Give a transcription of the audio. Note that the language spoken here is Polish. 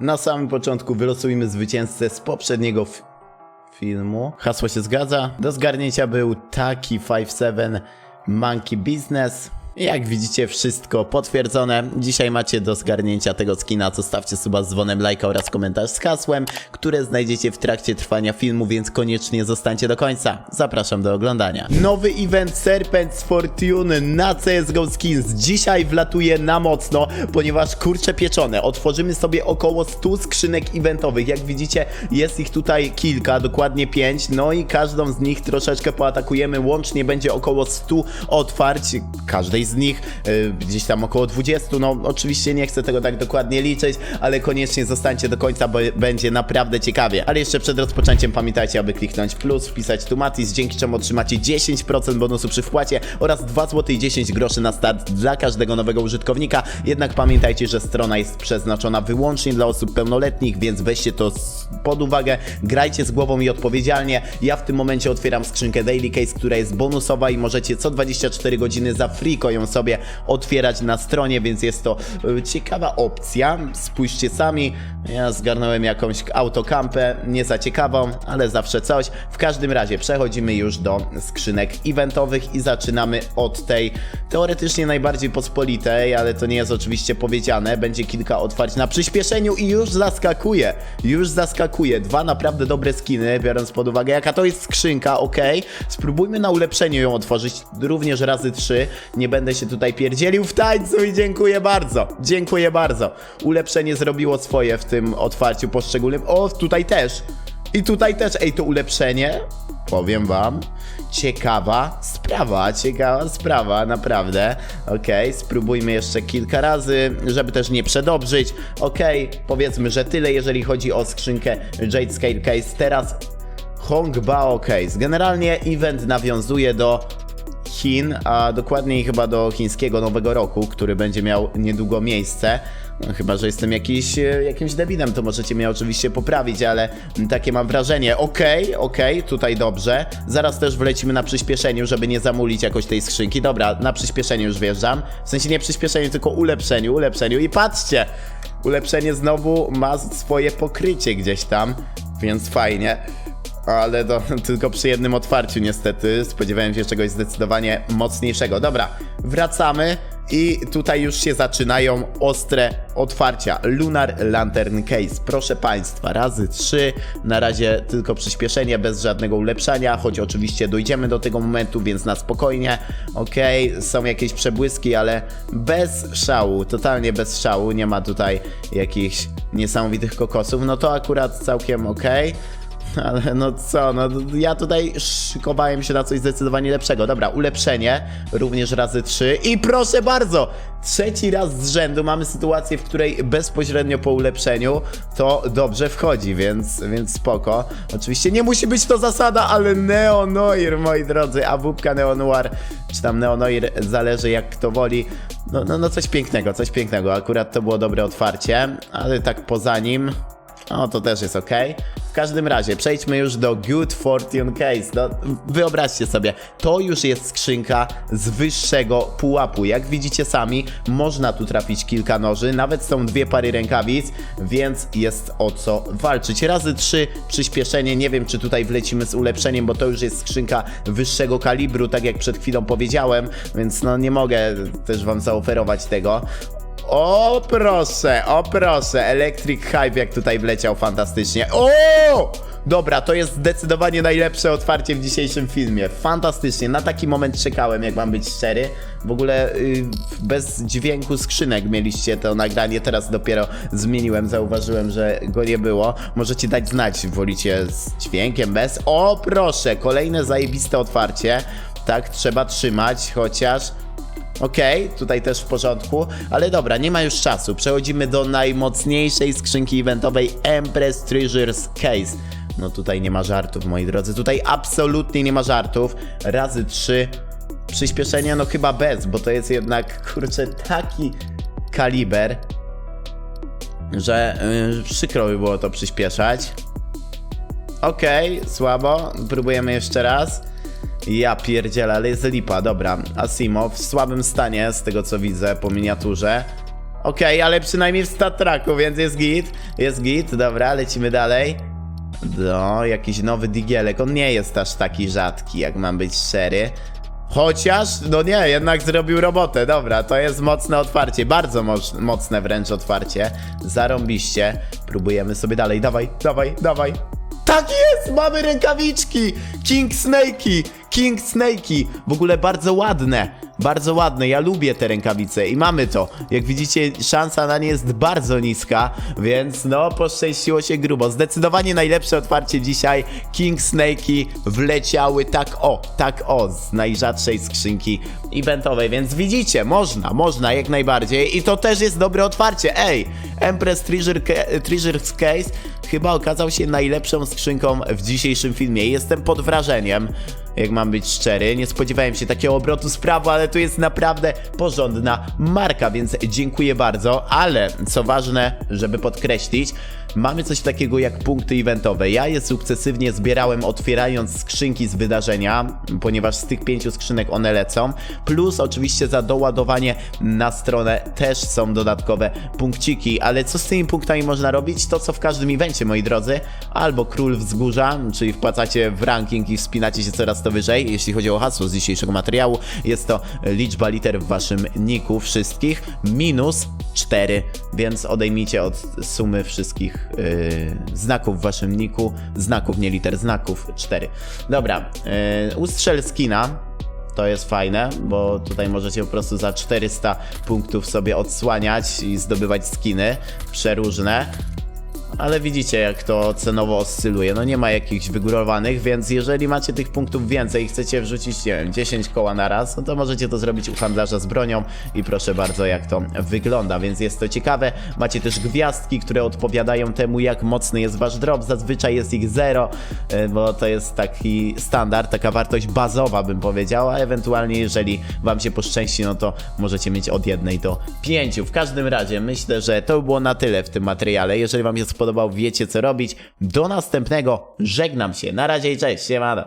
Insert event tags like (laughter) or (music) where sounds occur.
Na samym początku wylosujmy zwycięzcę z poprzedniego filmu. Hasło się zgadza. Do zgarnięcia był taki 5-7 Monkey Business. Jak widzicie, wszystko potwierdzone. Dzisiaj macie do zgarnięcia tego skina. Zostawcie suba z dzwonem, lajka oraz komentarz z hasłem, które znajdziecie w trakcie trwania filmu, więc koniecznie zostańcie do końca. Zapraszam do oglądania. Nowy event Serpents Fortune na CSGO Skins dzisiaj wlatuje na mocno, ponieważ kurcze pieczone. Otworzymy sobie około 100 skrzynek eventowych. Jak widzicie, jest ich tutaj kilka, dokładnie 5. No i każdą z nich troszeczkę poatakujemy. Łącznie będzie około 100 otwarć. Każdej z nich y, gdzieś tam około 20. No oczywiście nie chcę tego tak dokładnie liczyć, ale koniecznie zostańcie do końca, bo będzie naprawdę ciekawie. Ale jeszcze przed rozpoczęciem pamiętajcie, aby kliknąć plus, wpisać tu Matis, dzięki czemu otrzymacie 10% bonusu przy wpłacie oraz 2 zł i 10 groszy na start dla każdego nowego użytkownika. Jednak pamiętajcie, że strona jest przeznaczona wyłącznie dla osób pełnoletnich, więc weźcie to pod uwagę, grajcie z głową i odpowiedzialnie. Ja w tym momencie otwieram skrzynkę Daily Case, która jest bonusowa i możecie co 24 godziny za friko ją sobie otwierać na stronie, więc jest to y, ciekawa opcja. Spójrzcie sami, ja zgarnąłem jakąś autokampę, nie za ciekawą, ale zawsze coś. W każdym razie przechodzimy już do skrzynek eventowych i zaczynamy od tej teoretycznie najbardziej pospolitej, ale to nie jest oczywiście powiedziane. Będzie kilka otwarć na przyspieszeniu i już zaskakuje. Już zaskakuje. Dwa naprawdę dobre skiny, biorąc pod uwagę jaka to jest skrzynka, ok. Spróbujmy na ulepszeniu ją otworzyć również razy trzy. Nie będę się tutaj pierdzielił w tańcu i dziękuję bardzo. Dziękuję bardzo. Ulepszenie zrobiło swoje w tym otwarciu poszczególnym. O, tutaj też. I tutaj też, ej, to ulepszenie, powiem wam, ciekawa sprawa, ciekawa sprawa, naprawdę. Okej, spróbujmy jeszcze kilka razy, żeby też nie przedobrzyć. Okej, powiedzmy, że tyle, jeżeli chodzi o skrzynkę Jade Scale Case. Teraz Hongbao Case. Generalnie event nawiązuje do Chin, a dokładniej chyba do chińskiego Nowego Roku, który będzie miał niedługo miejsce. No, chyba, że jestem jakiś, e, jakimś debilem, to możecie mnie oczywiście poprawić, ale takie mam wrażenie. Okej, okej, tutaj dobrze. Zaraz też wlecimy na przyspieszeniu, żeby nie zamulić jakoś tej skrzynki. Dobra, na przyspieszeniu już wjeżdżam. W sensie nie przyspieszeniu, tylko ulepszeniu, ulepszeniu. I patrzcie! Ulepszenie znowu ma swoje pokrycie gdzieś tam, więc fajnie. Ale to (laughs) tylko przy jednym otwarciu niestety. Spodziewałem się czegoś zdecydowanie mocniejszego. Dobra, wracamy i tutaj już się zaczynają ostre otwarcia. Lunar Lantern Case. Proszę Państwa, razy trzy. Na razie tylko przyspieszenie, bez żadnego ulepszania, choć oczywiście dojdziemy do tego momentu, więc na spokojnie. Okej, są jakieś przebłyski, ale bez szału, totalnie bez szału. Nie ma tutaj jakichś niesamowitych kokosów. No to akurat całkiem okej. (laughs) Ale no co, no ja tutaj szykowałem się na coś zdecydowanie lepszego. Dobra, ulepszenie, również razy trzy i proszę bardzo, trzeci raz z rzędu mamy sytuację, w której bezpośrednio po ulepszeniu to dobrze wchodzi, więc, więc spoko. Oczywiście nie musi być to zasada, ale Neonoir, moi drodzy, a wupka Neonoir, czy tam Neonoir, zależy jak kto woli. No, no, no coś pięknego, coś pięknego, akurat to było dobre otwarcie, ale tak poza nim... O, to też jest ok. Każdym razie, przejdźmy już do Good Fortune Case. No, wyobraźcie sobie, to już jest skrzynka z wyższego pułapu. Jak widzicie sami, można tu trafić kilka noży, nawet są dwie pary rękawic, więc jest o co walczyć. Razy trzy przyspieszenie, nie wiem czy tutaj wlecimy z ulepszeniem, bo to już jest skrzynka wyższego kalibru, tak jak przed chwilą powiedziałem, więc no nie mogę też wam zaoferować tego. O proszę, o proszę, Electric Hype jak tutaj wleciał fantastycznie. O! Dobra, to jest zdecydowanie najlepsze otwarcie w dzisiejszym filmie. Fantastycznie, na taki moment czekałem, jak mam być szczery. W ogóle y, bez dźwięku skrzynek mieliście to nagranie, teraz dopiero zmieniłem, zauważyłem, że go nie było. Możecie dać znać, wolicie z dźwiękiem, bez. O proszę, kolejne zajebiste otwarcie. Tak, trzeba trzymać, chociaż... Okej, tutaj też w porządku, ale dobra, nie ma już czasu. Przechodzimy do najmocniejszej skrzynki eventowej Empress Treasures Case. No tutaj nie ma żartów, moi drodzy. Tutaj absolutnie nie ma żartów. Razy trzy. Przyspieszenie, no chyba bez, bo to jest jednak, kurczę, taki kaliber, że yy, przykro by było to przyspieszać. Okej, słabo. Próbujemy jeszcze raz. Ja pierdzielę, ale jest lipa, dobra. Asimo w słabym stanie, z tego co widzę po miniaturze. okej, ale przynajmniej w stat tracku, więc jest git, jest git, dobra, lecimy dalej. No, jakiś nowy digielek, on nie jest aż taki rzadki, jak mam być szczery. Chociaż, no nie, jednak zrobił robotę, dobra, to jest mocne otwarcie, bardzo moc, mocne wręcz otwarcie. Zarąbiście, próbujemy sobie dalej, dawaj, dawaj, dawaj. Tak jest, mamy rękawiczki! King Snakey, King Snakey, w ogóle bardzo ładne, bardzo ładne, ja lubię te rękawice i mamy to. Jak widzicie, szansa na nie jest bardzo niska, więc no, poszczęściło się grubo. Zdecydowanie najlepsze otwarcie dzisiaj, King Snakey wleciały tak o, tak o, z najrzadszej skrzynki eventowej, więc widzicie, można, można jak najbardziej. I to też jest dobre otwarcie, ej, Empress Treasure, Case chyba okazał się najlepszą skrzynką w dzisiejszym filmie. Jestem pod wrażeniem, jak mam być szczery. Nie spodziewałem się takiego obrotu sprawy, ale to jest naprawdę porządna marka, więc dziękuję bardzo. Ale co ważne, żeby podkreślić, mamy coś takiego jak punkty eventowe. Ja je sukcesywnie zbierałem otwierając skrzynki z wydarzenia, ponieważ z tych pięciu skrzynek one lecą. Plus oczywiście za doładowanie na stronę też są dodatkowe punkciki, ale co z tymi punktami można robić? To co w każdym evencie, moi drodzy. Albo król wzgórza, czyli wpłacacie w ranking i wspinacie się coraz to wyżej. Jeśli chodzi o hasło z dzisiejszego materiału, jest to liczba liter w waszym niku wszystkich minus 4, więc odejmijcie od sumy wszystkich yy, znaków w waszym niku, znaków, nie liter, znaków 4. Dobra, yy, ustrzel skina. To jest fajne, bo tutaj możecie po prostu za 400 punktów sobie odsłaniać i zdobywać skiny przeróżne. Ale widzicie, jak to cenowo oscyluje. No nie ma jakichś wygórowanych, więc jeżeli macie tych punktów więcej i chcecie wrzucić, nie wiem, 10 koła na raz, no to możecie to zrobić u handlarza z bronią i proszę bardzo, jak to wygląda, więc jest to ciekawe. Macie też gwiazdki, które odpowiadają temu, jak mocny jest wasz drop. Zazwyczaj jest ich 0, bo to jest taki standard, taka wartość bazowa, bym powiedział, a ewentualnie, jeżeli wam się poszczęści, no to możecie mieć od jednej do pięciu. W każdym razie myślę, że to by było na tyle w tym materiale. Jeżeli wam się spodobał, wiecie co robić. Do następnego. Żegnam się. Na razie i cześć. Siemano.